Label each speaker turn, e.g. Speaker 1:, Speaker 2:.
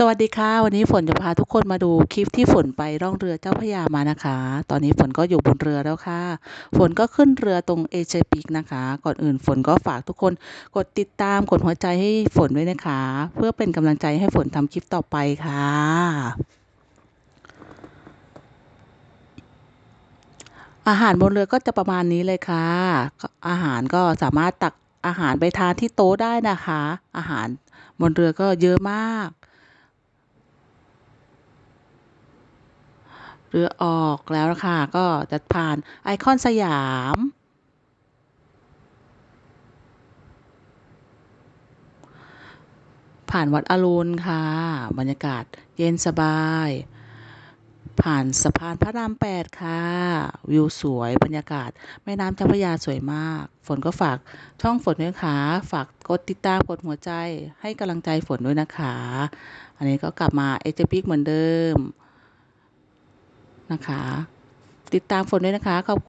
Speaker 1: สวัสดีค่ะ วันนี้ฝนจะพาทุกคนมาดูคลิปที่ฝนไปร่องเรือเจ้าพระยามานะคะ ตอนนี้ฝนก็อยู่บนเรือแล้วค่ะ ฝนก็ขึ้นเรือตรงเอเชียปิกนะคะ ก่อนอื่นฝนก็ฝากทุกคนกดติดตามกดหัวใจให้ฝนด้วยนะคะ เพื่อเป็นกำลังใจให้ฝนทำคลิปต่อไปค่ะ อาหารบนเรือก็จะประมาณนี้เลยค่ะ อาหารก็สามารถตักอาหารไปทานที่โต๊ะได้นะคะ อาหารบนเรือก็เยอะมาก รือออกแล้วนะคะก็จะผ่านไอคอนสยาม ผ่านวัดอรุณค่ะ บรรยากาศเย็นสบาย ผ่านสะพานพระรามแปดค่ะ วิวสวยบรรยากาศ แม่น้ำเจ้าพระยาสวยมาก ฝนก็ฝากช่องฝนด้วยค่ะ ฝากกดติดตามกดหัวใจให้กำลังใจฝนด้วยนะคะ อันนี้ก็กลับมาเอเจปิกเหมือนเดิม นะคะ ติดตามฝนด้วยนะคะขอบ